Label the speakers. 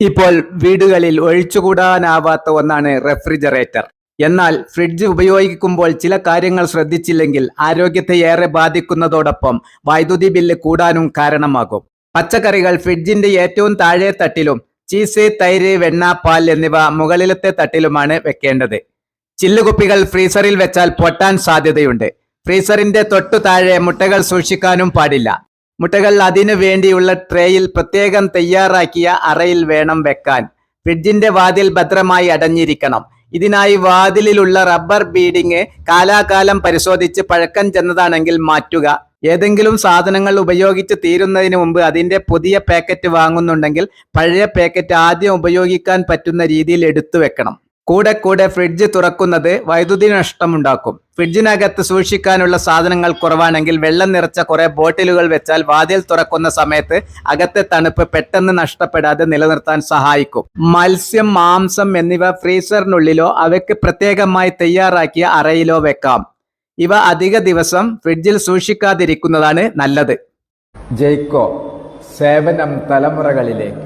Speaker 1: ഇപ്പോൾ വീടുകളിൽ ഒഴിച്ചുകൂടാനാവാത്ത ഒന്നാണ് റെഫ്രിജറേറ്റർ. എന്നാൽ ഫ്രിഡ്ജ് ഉപയോഗിക്കുമ്പോൾ ചില കാര്യങ്ങൾ ശ്രദ്ധിച്ചില്ലെങ്കിൽ ആരോഗ്യത്തെ ഏറെ ബാധിക്കുന്നതോടൊപ്പം വൈദ്യുതി ബില്ല് കൂടാനും കാരണമാകും. പച്ചക്കറികൾ ഫ്രിഡ്ജിന്റെ ഏറ്റവും താഴെ തട്ടിലും ചീസ് തൈര് വെണ്ണ പാൽ എന്നിവ മുകളിലത്തെ തട്ടിലുമാണ് വെക്കേണ്ടത്. ചില്ലുകുപ്പികൾ ഫ്രീസറിൽ വെച്ചാൽ പൊട്ടാൻ സാധ്യതയുണ്ട്. ഫ്രീസറിന്റെ തൊട്ടു താഴെ മുട്ടകൾ സൂക്ഷിക്കാനും പാടില്ല. മുട്ടകൾ അതിനു വേണ്ടിയുള്ള ട്രേയിൽ പ്രത്യേകം തയ്യാറാക്കിയ അറയിൽ വേണം വെക്കാൻ. ഫ്രിഡ്ജിന്റെ വാതിൽ ഭദ്രമായി അടഞ്ഞിരിക്കണം. ഇതിനായി വാതിലിലുള്ള റബ്ബർ ബീഡിങ് കാലാകാലം പരിശോധിച്ച് പഴക്കം ചെന്നതാണെങ്കിൽ മാറ്റുക. ഏതെങ്കിലും സാധനങ്ങൾ ഉപയോഗിച്ച് തീരുന്നതിന് മുമ്പ് അതിന്റെ പുതിയ പാക്കറ്റ് വാങ്ങുന്നുണ്ടെങ്കിൽ പഴയ പാക്കറ്റ് ആദ്യം ഉപയോഗിക്കാൻ പറ്റുന്ന രീതിയിൽ എടുത്തു വെക്കണം. കൂടെ കൂടെ ഫ്രിഡ്ജ് തുറക്കുന്നത് വൈദ്യുതി നഷ്ടമുണ്ടാക്കും. ഫ്രിഡ്ജിനകത്ത് സൂക്ഷിക്കാനുള്ള സാധനങ്ങൾ കുറവാണെങ്കിൽ വെള്ളം നിറച്ച കുറെ ബോട്ടിലുകൾ വെച്ചാൽ വാതിൽ തുറക്കുന്ന സമയത്ത് അകത്തെ തണുപ്പ് പെട്ടെന്ന് നഷ്ടപ്പെടാതെ നിലനിർത്താൻ സഹായിക്കും. മത്സ്യം മാംസം എന്നിവ ഫ്രീസറിനുള്ളിലോ അവയ്ക്ക് പ്രത്യേകമായി തയ്യാറാക്കിയ അറയിലോ വെക്കാം. ഇവ അധിക ദിവസം ഫ്രിഡ്ജിൽ സൂക്ഷിക്കാതിരിക്കുന്നതാണ് നല്ലത്. ജയ്ക്കോ സേവനം തലമുറകളിലേക്ക്.